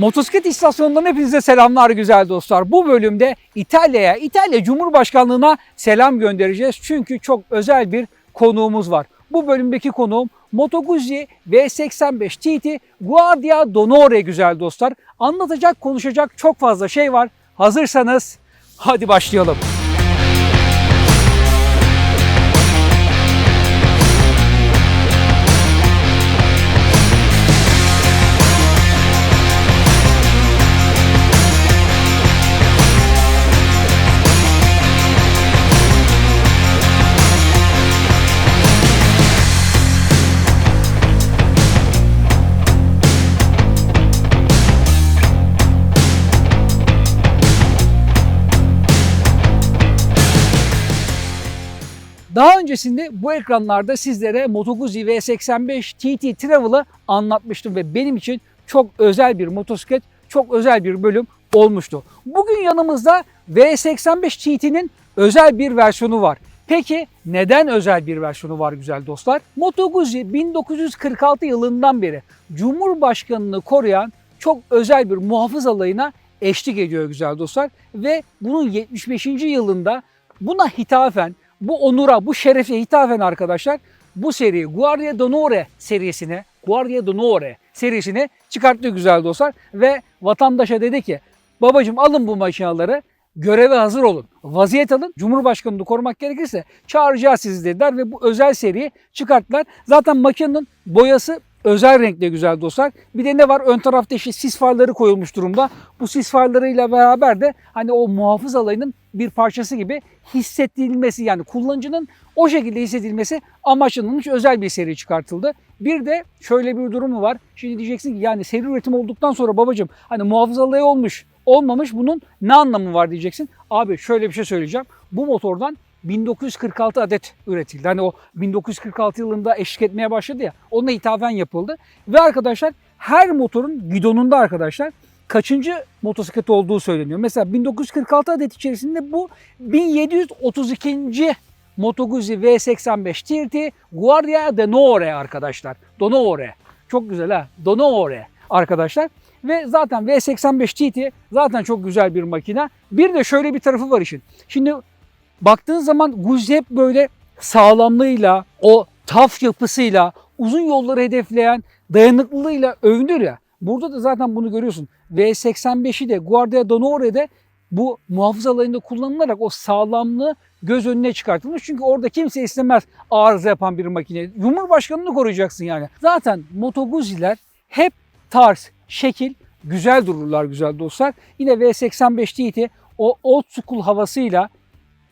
Motosiklet istasyonundan hepinize selamlar güzel dostlar. Bu bölümde İtalya'ya, İtalya Cumhurbaşkanlığına selam göndereceğiz. Çünkü çok özel bir konuğumuz var. Bu bölümdeki konuğum Moto Guzzi V85 TT Guardia d'Onore güzel dostlar. Anlatacak, konuşacak çok fazla şey var. Hazırsanız hadi başlayalım. Öncesinde bu ekranlarda sizlere Moto Guzzi V85 TT Travel'ı anlatmıştım ve benim için çok özel bir motosiklet, çok özel bir bölüm olmuştu. Bugün yanımızda V85 TT'nin özel bir versiyonu var. Peki neden özel bir versiyonu var güzel dostlar? Moto Guzzi 1946 yılından beri Cumhurbaşkanını koruyan çok özel bir muhafız alayına eşlik ediyor güzel dostlar. Ve bunun 75. yılında buna hitafen bu onura, bu şerefe hitafen arkadaşlar bu seriyi Guardia d'Onore serisine, Guardia d'Onore serisine çıkarttı güzel dostlar. Ve vatandaşa dedi ki babacım alın bu makinaları göreve hazır olun. Vaziyet alın. Cumhurbaşkanını korumak gerekirse çağıracağız sizi dediler ve bu özel seriyi çıkarttılar. Zaten makinenin boyası özel renkte güzel dostlar. Bir de ne var? Ön tarafta işte sis farları koyulmuş durumda. Bu sis farlarıyla beraber de hani o muhafız alayının bir parçası gibi hissettirilmesi yani kullanıcının o şekilde hissedilmesi amaçlanılmış özel bir seri çıkartıldı. Bir de şöyle bir durumu var. Şimdi diyeceksin ki yani seri üretim olduktan sonra babacım hani muhafız alayı olmuş olmamış bunun ne anlamı var diyeceksin. Abi şöyle bir şey söyleyeceğim. Bu motordan 1946 adet üretildi. Hani o 1946 yılında eşlik etmeye başladı ya ona hitaben yapıldı. Ve arkadaşlar her motorun gidonunda arkadaşlar kaçıncı motosiklet olduğu söyleniyor. Mesela 1946 adet içerisinde bu 1732. Moto Guzzi V85 TRT Guardia d'Onore arkadaşlar. Donore. Çok güzel ha. Donore arkadaşlar. Ve zaten V85 TT zaten çok güzel bir makine. Bir de şöyle bir tarafı var işin. Şimdi baktığın zaman Guzzi hep böyle sağlamlığıyla, o taf yapısıyla, uzun yolları hedefleyen dayanıklılığıyla övünür ya. Burada da zaten bunu görüyorsun. V85'i de Guardia d'Onore'de bu muhafız alanında kullanılarak o sağlamlığı göz önüne çıkartılmış. Çünkü orada kimse istemez arıza yapan bir makine. Cumhurbaşkanını koruyacaksın yani. Zaten Moto Guzzi'ler hep tarz, şekil, güzel dururlar güzel dostlar. Yine V85 TT o old school havasıyla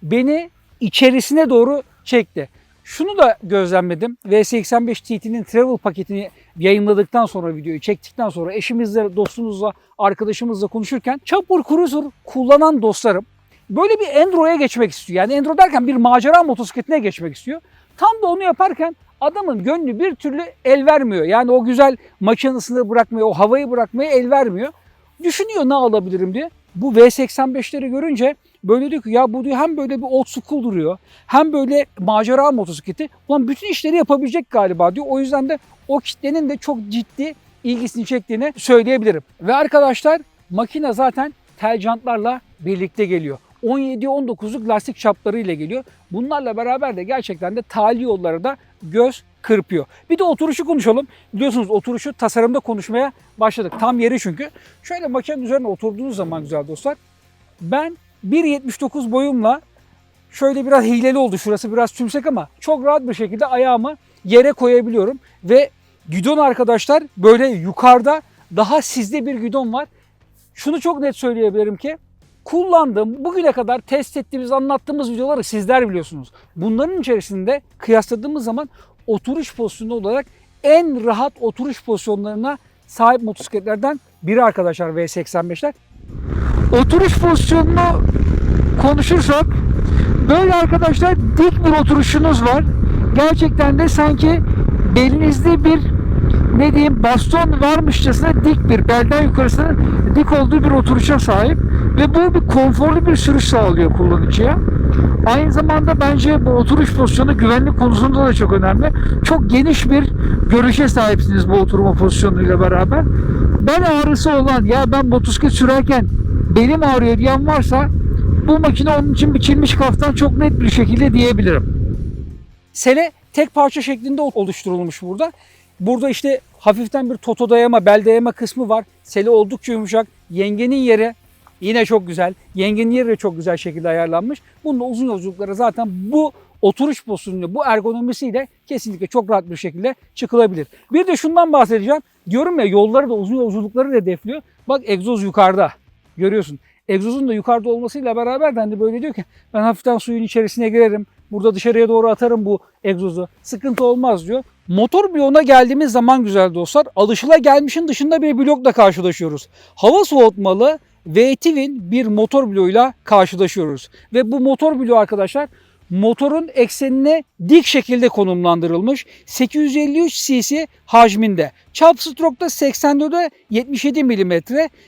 beni içerisine doğru çekti. Şunu da gözlemledim. V85 TT'nin travel paketini yayınladıktan sonra videoyu çektikten sonra eşimizle, dostumuzla, arkadaşımızla konuşurken Chopper Cruiser kullanan dostlarım böyle bir Endro'ya geçmek istiyor. Yani Endro derken bir macera motosikletine geçmek istiyor. Tam da onu yaparken adamın gönlü bir türlü el vermiyor. Yani o güzel makinesini bırakmıyor, o havayı bırakmaya el vermiyor. Düşünüyor ne alabilirim diye. Bu V85'leri görünce böyle diyor ki ya bu diyor hem böyle bir old school duruyor hem böyle macera motosikleti. Ulan bütün işleri yapabilecek galiba diyor. O yüzden de o kitlenin de çok ciddi ilgisini çektiğini söyleyebilirim. Ve arkadaşlar makine zaten tel jantlarla birlikte geliyor. 17-19'luk lastik çapları ile geliyor. Bunlarla beraber de gerçekten de tali yolları da göz kırpıyor. Bir de oturuşu konuşalım. Biliyorsunuz oturuşu tasarımda konuşmaya başladık. Tam yeri çünkü. Şöyle makinenin üzerine oturduğunuz zaman güzel dostlar. Ben 1.79 boyumla şöyle biraz hileli oldu. Şurası biraz tümsek ama çok rahat bir şekilde ayağımı yere koyabiliyorum. Ve gidon arkadaşlar böyle yukarıda daha sizde bir gidon var. Şunu çok net söyleyebilirim ki kullandığım, bugüne kadar test ettiğimiz, anlattığımız videoları sizler biliyorsunuz. Bunların içerisinde kıyasladığımız zaman oturuş pozisyonu olarak en rahat oturuş pozisyonlarına sahip motosikletlerden biri arkadaşlar V85'ler. Oturuş pozisyonunu konuşursak böyle arkadaşlar dik bir oturuşunuz var. Gerçekten de sanki belinizde bir ne diyeyim baston varmışçasına dik bir belden yukarısına dik olduğu bir oturuşa sahip ve bu bir konforlu bir sürüş sağlıyor kullanıcıya. Aynı zamanda bence bu oturuş pozisyonu güvenlik konusunda da çok önemli. Çok geniş bir görüşe sahipsiniz bu oturma pozisyonuyla beraber. bel ağrısı olan ya ben motosiklet sürerken belim ağrıyor diyen varsa bu makine onun için biçilmiş kaftan çok net bir şekilde diyebilirim. Sele tek parça şeklinde oluşturulmuş burada. Burada işte hafiften bir toto dayama, bel dayama kısmı var. Sele oldukça yumuşak. Yengenin yeri yine çok güzel. Yengenin yeri de çok güzel şekilde ayarlanmış. Bunun da uzun yolculuklara zaten bu oturuş pozisyonuyla, bu ergonomisiyle kesinlikle çok rahat bir şekilde çıkılabilir. Bir de şundan bahsedeceğim. Diyorum ya yolları da uzun yolculukları da hedefliyor. Bak egzoz yukarıda. Görüyorsun. Egzozun da yukarıda olmasıyla beraber de hani böyle diyor ki ben hafiften suyun içerisine girerim. Burada dışarıya doğru atarım bu egzozu. Sıkıntı olmaz diyor. Motor bloğuna geldiğimiz zaman güzel dostlar alışıla gelmişin dışında bir blokla karşılaşıyoruz. Hava soğutmalı V-Twin bir motor bloğuyla karşılaşıyoruz. Ve bu motor bloğu arkadaşlar motorun eksenine dik şekilde konumlandırılmış 853 cc hacminde. Çap stroke'da 84'e 77 mm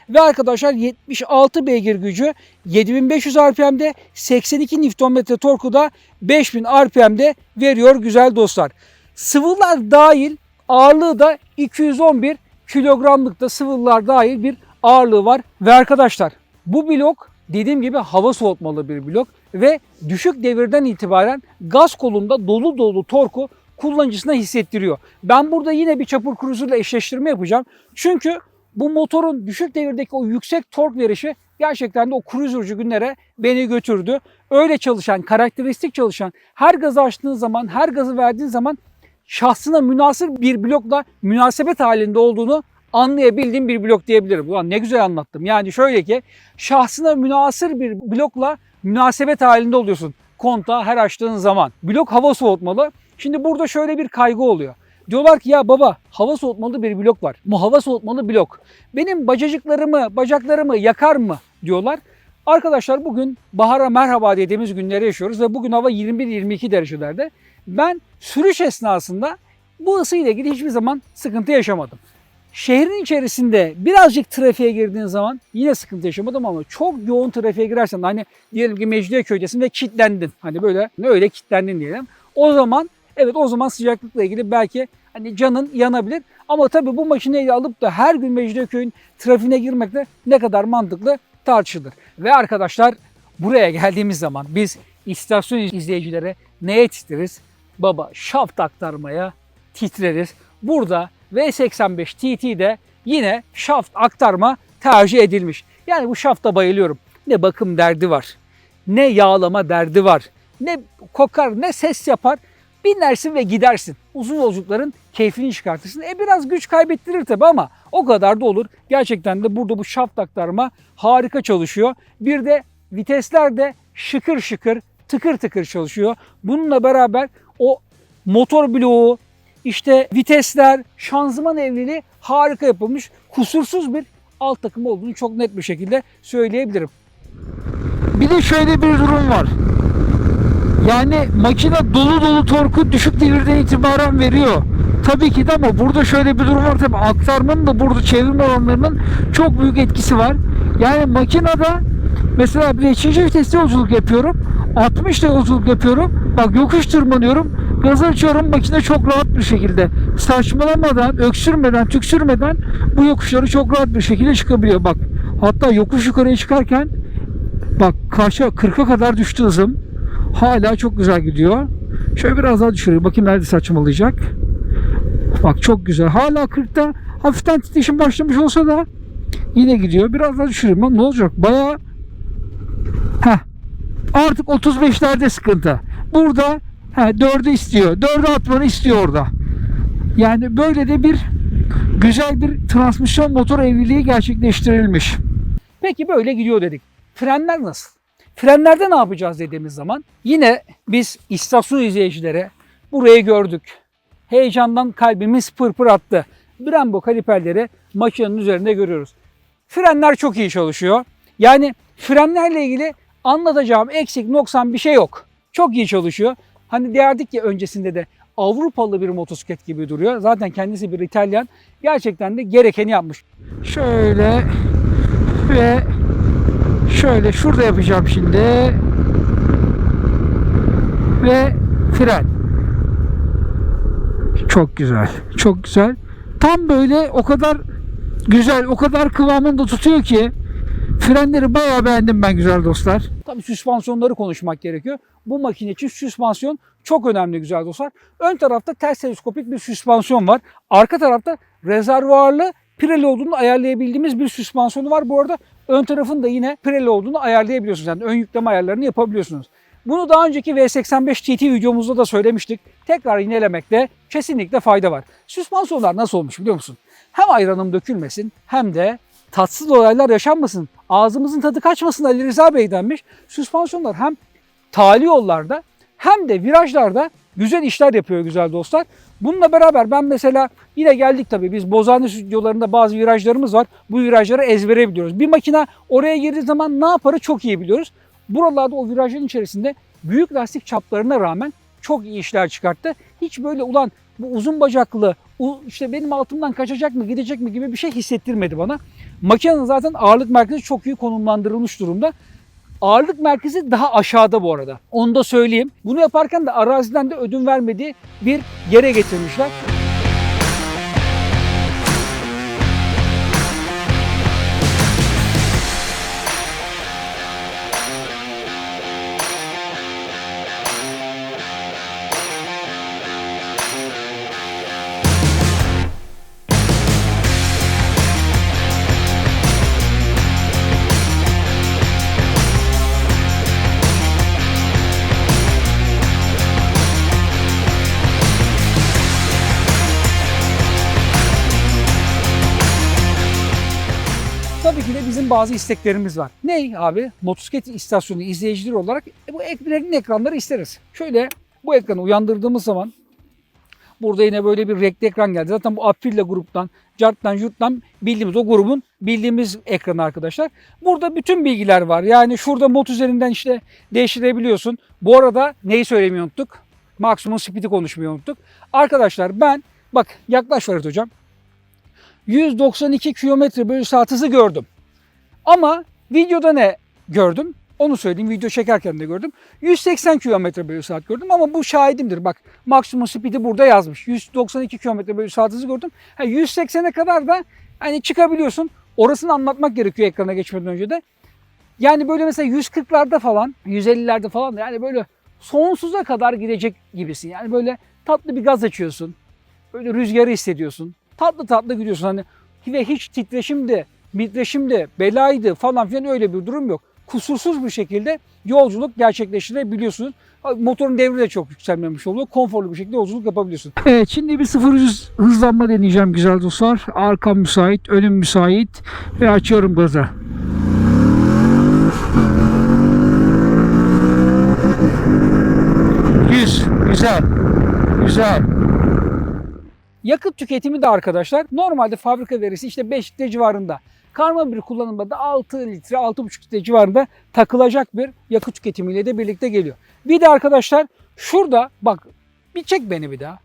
ve arkadaşlar 76 beygir gücü 7500 RPM'de 82 Nm torku da 5000 RPM'de veriyor güzel dostlar. Sıvılar dahil ağırlığı da 211 kilogramlıkta sıvılar dahil bir ağırlığı var. Ve arkadaşlar bu blok dediğim gibi hava soğutmalı bir blok ve düşük devirden itibaren gaz kolunda dolu dolu torku kullanıcısına hissettiriyor. Ben burada yine bir çapur ile eşleştirme yapacağım. Çünkü bu motorun düşük devirdeki o yüksek tork verişi gerçekten de o cruiserci günlere beni götürdü. Öyle çalışan, karakteristik çalışan, her gazı açtığın zaman, her gazı verdiğin zaman şahsına münasır bir blokla münasebet halinde olduğunu anlayabildiğim bir blok diyebilirim. Ulan ne güzel anlattım. Yani şöyle ki şahsına münasır bir blokla münasebet halinde oluyorsun konta her açtığın zaman. Blok hava soğutmalı. Şimdi burada şöyle bir kaygı oluyor. Diyorlar ki ya baba hava soğutmalı bir blok var. Bu hava soğutmalı blok. Benim bacacıklarımı, bacaklarımı yakar mı diyorlar. Arkadaşlar bugün bahara merhaba dediğimiz günleri yaşıyoruz ve bugün hava 21-22 derecelerde. Ben sürüş esnasında bu ısıyla ilgili hiçbir zaman sıkıntı yaşamadım. Şehrin içerisinde birazcık trafiğe girdiğin zaman yine sıkıntı yaşamadım ama çok yoğun trafiğe girersen hani diyelim ki Mecidiyeköy'desin ve kilitlendin. Hani böyle öyle kilitlendin diyelim. O zaman evet o zaman sıcaklıkla ilgili belki hani canın yanabilir. Ama tabii bu makineyi alıp da her gün Mecidiyeköy'ün trafiğine girmek de ne kadar mantıklı tartışılır. Ve arkadaşlar buraya geldiğimiz zaman biz istasyon izleyicilere neye titreriz? Baba şaft aktarmaya titreriz. Burada V85 TT'de yine şaft aktarma tercih edilmiş. Yani bu şafta bayılıyorum. Ne bakım derdi var, ne yağlama derdi var, ne kokar, ne ses yapar. Binersin ve gidersin. Uzun yolculukların keyfini çıkartırsın. E biraz güç kaybettirir tabi ama o kadar da olur. Gerçekten de burada bu şaft aktarma harika çalışıyor. Bir de vitesler de şıkır şıkır, tıkır tıkır çalışıyor. Bununla beraber o motor bloğu, işte vitesler, şanzıman evliliği harika yapılmış. Kusursuz bir alt takım olduğunu çok net bir şekilde söyleyebilirim. Bir de şöyle bir durum var. Yani makine dolu dolu torku düşük devirden itibaren veriyor. Tabii ki de ama burada şöyle bir durum var tabii aktarmanın da burada çevrim alanlarının çok büyük etkisi var. Yani makinede mesela bir 5. viteste yolculuk yapıyorum. 60'da yolculuk yapıyorum. Bak yokuş tırmanıyorum. Gazı açıyorum makine çok rahat bir şekilde saçmalamadan, öksürmeden, tüksürmeden bu yokuşları çok rahat bir şekilde çıkabiliyor. Bak hatta yokuş yukarıya çıkarken bak karşı 40'a kadar düştü hızım. Hala çok güzel gidiyor. Şöyle biraz daha düşüreyim. Bakayım nerede saçmalayacak. Bak çok güzel. Hala 40'ta hafiften titreşim başlamış olsa da yine gidiyor. Biraz daha düşüreyim. Lan ne olacak? Bayağı Heh. Artık 35'lerde sıkıntı. Burada he, 4'ü istiyor. 4'ü atmanı istiyor orada. Yani böyle de bir güzel bir transmisyon motor evliliği gerçekleştirilmiş. Peki böyle gidiyor dedik. Frenler nasıl? Frenlerde ne yapacağız dediğimiz zaman yine biz istasyon izleyicilere burayı gördük. Heyecandan kalbimiz pırpır attı. Brembo kaliperleri makinenin üzerinde görüyoruz. Frenler çok iyi çalışıyor. Yani frenlerle ilgili anlatacağım eksik noksan bir şey yok. Çok iyi çalışıyor. Hani derdik ya öncesinde de Avrupalı bir motosiklet gibi duruyor. Zaten kendisi bir İtalyan. Gerçekten de gerekeni yapmış. Şöyle ve şöyle şurada yapacağım şimdi. Ve fren. Çok güzel. Çok güzel. Tam böyle o kadar Güzel. O kadar kıvamında tutuyor ki frenleri bayağı beğendim ben güzel dostlar. Tabii süspansiyonları konuşmak gerekiyor. Bu makine için süspansiyon çok önemli güzel dostlar. Ön tarafta ters teleskopik bir süspansiyon var. Arka tarafta rezervuarlı pireli olduğunu ayarlayabildiğimiz bir süspansiyonu var. Bu arada ön tarafın da yine pireli olduğunu ayarlayabiliyorsunuz. Yani ön yükleme ayarlarını yapabiliyorsunuz. Bunu daha önceki V85 TT videomuzda da söylemiştik. Tekrar yinelemekte kesinlikle fayda var. Süspansiyonlar nasıl olmuş biliyor musun? Hem ayranım dökülmesin hem de tatsız olaylar yaşanmasın. Ağzımızın tadı kaçmasın Ali Rıza Bey denmiş. Süspansiyonlar hem tali yollarda hem de virajlarda güzel işler yapıyor güzel dostlar. Bununla beraber ben mesela yine geldik tabii biz Bozani stüdyolarında bazı virajlarımız var. Bu virajları ezbere biliyoruz. Bir makine oraya girdiği zaman ne yaparı çok iyi biliyoruz. Buralarda o virajın içerisinde büyük lastik çaplarına rağmen çok iyi işler çıkarttı. Hiç böyle ulan bu uzun bacaklı işte benim altımdan kaçacak mı gidecek mi gibi bir şey hissettirmedi bana. Makinenin zaten ağırlık merkezi çok iyi konumlandırılmış durumda. Ağırlık merkezi daha aşağıda bu arada. Onu da söyleyeyim. Bunu yaparken de araziden de ödün vermediği bir yere getirmişler. Bazı isteklerimiz var. Ne abi? Motosiklet istasyonu izleyicileri olarak e, bu ek- renkli ekranları isteriz. Şöyle bu ekranı uyandırdığımız zaman burada yine böyle bir renkli ekran geldi. Zaten bu Aprilla gruptan, Cart'tan, Yurt'tan bildiğimiz o grubun bildiğimiz ekranı arkadaşlar. Burada bütün bilgiler var. Yani şurada mod üzerinden işte değiştirebiliyorsun. Bu arada neyi söylemeyi unuttuk? Maksimum speed'i konuşmayı unuttuk. Arkadaşlar ben bak yaklaş Ferit hocam. 192 km bölü saat hızı gördüm. Ama videoda ne gördüm? Onu söyleyeyim. Video çekerken de gördüm. 180 km bölü saat gördüm ama bu şahidimdir. Bak maksimum speed'i burada yazmış. 192 km bölü saat hızı gördüm. Ha, 180'e kadar da hani çıkabiliyorsun. Orasını anlatmak gerekiyor ekrana geçmeden önce de. Yani böyle mesela 140'larda falan, 150'lerde falan yani böyle sonsuza kadar gidecek gibisin. Yani böyle tatlı bir gaz açıyorsun. Böyle rüzgarı hissediyorsun. Tatlı tatlı gidiyorsun hani ve hiç titreşim de, mitreşim de, belaydı falan filan öyle bir durum yok. Kusursuz bir şekilde yolculuk gerçekleştirebiliyorsun. Motorun devri de çok yükselmemiş oluyor. Konforlu bir şekilde yolculuk yapabiliyorsun. Evet şimdi bir 0-100 hızlanma deneyeceğim güzel dostlar. Arkam müsait, önüm müsait ve açıyorum gazı. 100. Güzel. Güzel. Yakıt tüketimi de arkadaşlar normalde fabrika verisi işte 5 litre civarında. Karma bir kullanımda da 6 litre 6,5 litre civarında takılacak bir yakıt tüketimiyle de birlikte geliyor. Bir de arkadaşlar şurada bak bir çek beni bir daha.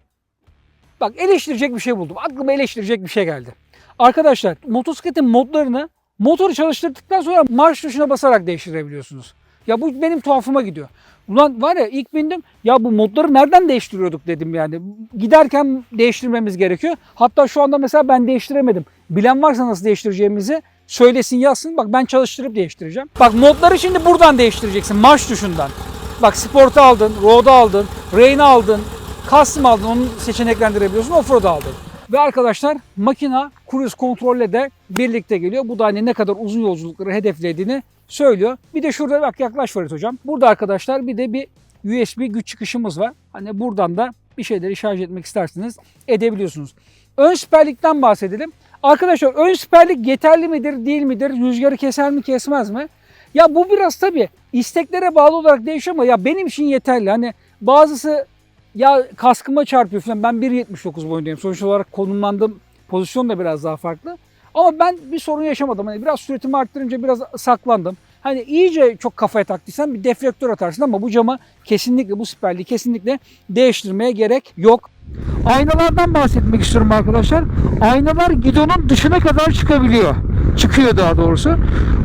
Bak eleştirecek bir şey buldum. Aklıma eleştirecek bir şey geldi. Arkadaşlar motosikletin modlarını motoru çalıştırdıktan sonra marş tuşuna basarak değiştirebiliyorsunuz. Ya bu benim tuhafıma gidiyor. Ulan var ya ilk bindim ya bu modları nereden değiştiriyorduk dedim yani. Giderken değiştirmemiz gerekiyor. Hatta şu anda mesela ben değiştiremedim. Bilen varsa nasıl değiştireceğimizi söylesin yazsın. Bak ben çalıştırıp değiştireceğim. Bak modları şimdi buradan değiştireceksin marş tuşundan. Bak Sport'u aldın, Road'u aldın, Rain'i aldın, Custom aldın. Onun seçeneklendirebiliyorsun. Offroad aldın. Ve arkadaşlar makina cruise kontrolle de birlikte geliyor. Bu da hani ne kadar uzun yolculukları hedeflediğini söylüyor. Bir de şurada bak yaklaş Ferit hocam. Burada arkadaşlar bir de bir USB güç çıkışımız var. Hani buradan da bir şeyleri şarj etmek isterseniz edebiliyorsunuz. Ön siperlikten bahsedelim. Arkadaşlar ön siperlik yeterli midir değil midir? Rüzgarı keser mi kesmez mi? Ya bu biraz tabii isteklere bağlı olarak değişiyor ama ya benim için yeterli. Hani bazısı ya kaskıma çarpıyor falan. Ben 1.79 boyundayım. Sonuç olarak konumlandığım pozisyon da biraz daha farklı. Ama ben bir sorun yaşamadım. Hani biraz süratimi arttırınca biraz saklandım. Hani iyice çok kafaya taktıysan bir deflektör atarsın ama bu cama kesinlikle bu siperliği kesinlikle değiştirmeye gerek yok. Aynalardan bahsetmek istiyorum arkadaşlar. Aynalar gidonun dışına kadar çıkabiliyor. Çıkıyor daha doğrusu.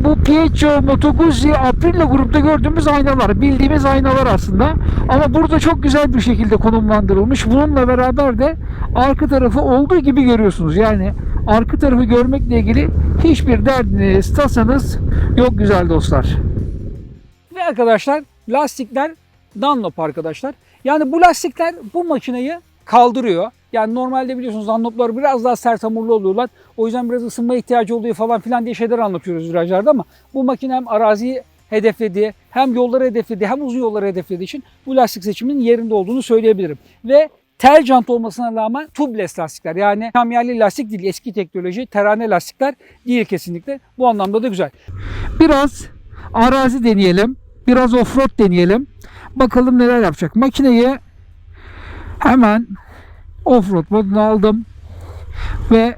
Bu Piaggio, Moto Guzzi, Aprilia grupta gördüğümüz aynalar. Bildiğimiz aynalar aslında. Ama burada çok güzel bir şekilde konumlandırılmış. Bununla beraber de arka tarafı olduğu gibi görüyorsunuz. Yani arka tarafı görmekle ilgili hiçbir derdiniz, tasanız yok güzel dostlar. Ve arkadaşlar lastikler Dunlop arkadaşlar. Yani bu lastikler bu makineyi kaldırıyor. Yani normalde biliyorsunuz Dunlop'lar biraz daha sert hamurlu oluyorlar. O yüzden biraz ısınma ihtiyacı oluyor falan filan diye şeyler anlatıyoruz virajlarda ama bu makine hem araziyi hedeflediği hem yolları hedeflediği hem uzun yolları hedeflediği için bu lastik seçiminin yerinde olduğunu söyleyebilirim. Ve tel jant olmasına rağmen tubeless lastikler yani kamyerli lastik değil eski teknoloji terane lastikler değil kesinlikle. Bu anlamda da güzel. Biraz arazi deneyelim. Biraz offroad deneyelim. Bakalım neler yapacak. Makineyi hemen offroad moduna aldım. Ve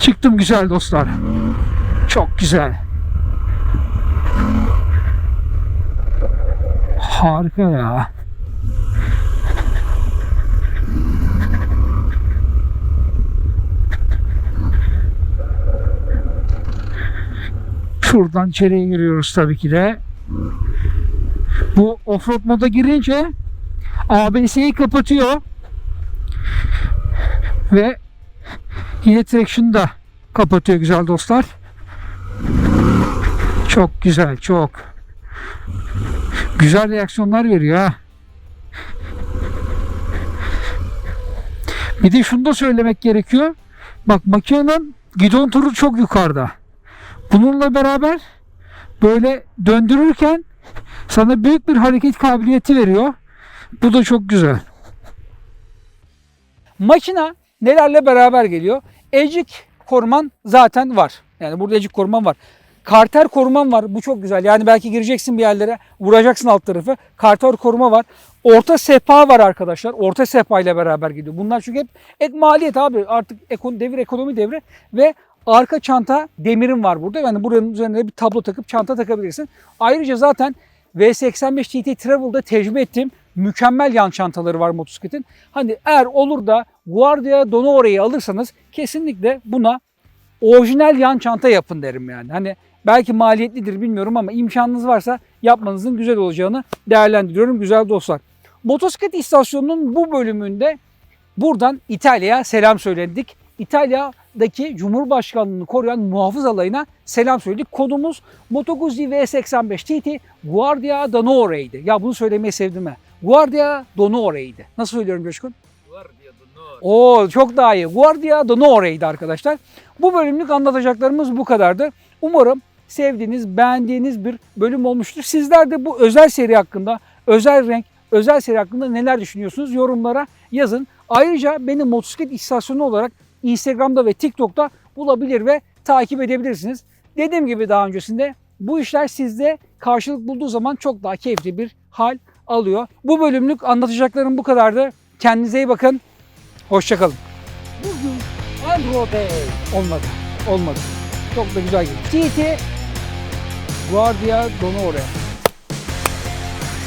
çıktım güzel dostlar. Çok güzel. Harika ya. Şuradan içeriye giriyoruz tabii ki de. Bu offroad moda girince ABS'yi kapatıyor. Ve yine traction'ı da kapatıyor güzel dostlar. Çok güzel, çok. Güzel reaksiyonlar veriyor ha. Bir de şunu da söylemek gerekiyor. Bak makinenin gidon turu çok yukarıda. Bununla beraber böyle döndürürken sana büyük bir hareket kabiliyeti veriyor. Bu da çok güzel. Makina nelerle beraber geliyor? Ecik koruman zaten var. Yani burada ecik koruman var. Karter koruman var. Bu çok güzel. Yani belki gireceksin bir yerlere, vuracaksın alt tarafı. Karter koruma var. Orta sehpa var arkadaşlar. Orta sehpa ile beraber gidiyor. Bunlar çünkü hep ek maliyet abi. Artık ekon, devir ekonomi devri ve arka çanta demirin var burada. Yani buranın üzerine bir tablo takıp çanta takabilirsin. Ayrıca zaten V85 TT Travel'da tecrübe ettiğim mükemmel yan çantaları var motosikletin. Hani eğer olur da Guardia Donore'yi alırsanız kesinlikle buna orijinal yan çanta yapın derim yani. Hani belki maliyetlidir bilmiyorum ama imkanınız varsa yapmanızın güzel olacağını değerlendiriyorum güzel dostlar. Motosiklet istasyonunun bu bölümünde buradan İtalya'ya selam söyledik. İtalya'daki Cumhurbaşkanlığını koruyan muhafız alayına selam söyledik. Kodumuz Moto Guzzi V85 TT Guardia Donore'ydi. Ya bunu söylemeyi sevdim ha. Guardia Donore'ydi. Nasıl söylüyorum Coşkun? Guardia d'onore. Oo çok daha iyi. Guardia Donore'ydi arkadaşlar. Bu bölümlük anlatacaklarımız bu kadardı. Umarım sevdiğiniz, beğendiğiniz bir bölüm olmuştur. Sizler de bu özel seri hakkında, özel renk, özel seri hakkında neler düşünüyorsunuz? Yorumlara yazın. Ayrıca beni motosiklet istasyonu olarak Instagram'da ve TikTok'ta bulabilir ve takip edebilirsiniz. Dediğim gibi daha öncesinde bu işler sizde karşılık bulduğu zaman çok daha keyifli bir hal alıyor. Bu bölümlük anlatacaklarım bu kadardı. Kendinize iyi bakın. Hoşçakalın. Bugün Andro Day olmadı. Olmadı. Çok da güzel geldi. TT Guardia Donore.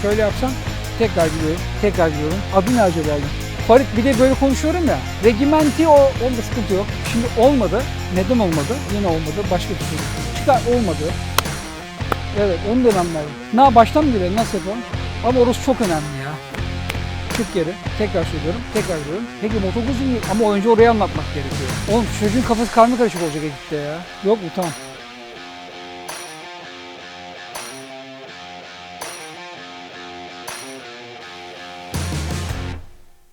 Şöyle yapsam tekrar gidiyorum. Tekrar gidiyorum. Adı ne acaba? Farid bir de böyle konuşuyorum ya. Regimenti o, onda sıkıntı yok. Şimdi olmadı. Neden olmadı? Yine olmadı. Başka bir şey. Çıkar olmadı. Evet onu demem lazım. Na baştan mı girelim? Nasıl yapalım? Ama orası çok önemli ya. Çık geri. Tekrar söylüyorum. Tekrar diyorum. Peki motoguzin ama önce orayı anlatmak gerekiyor. Oğlum çocuğun kafası karma karışık olacak editte ya. Yok mu? Tamam.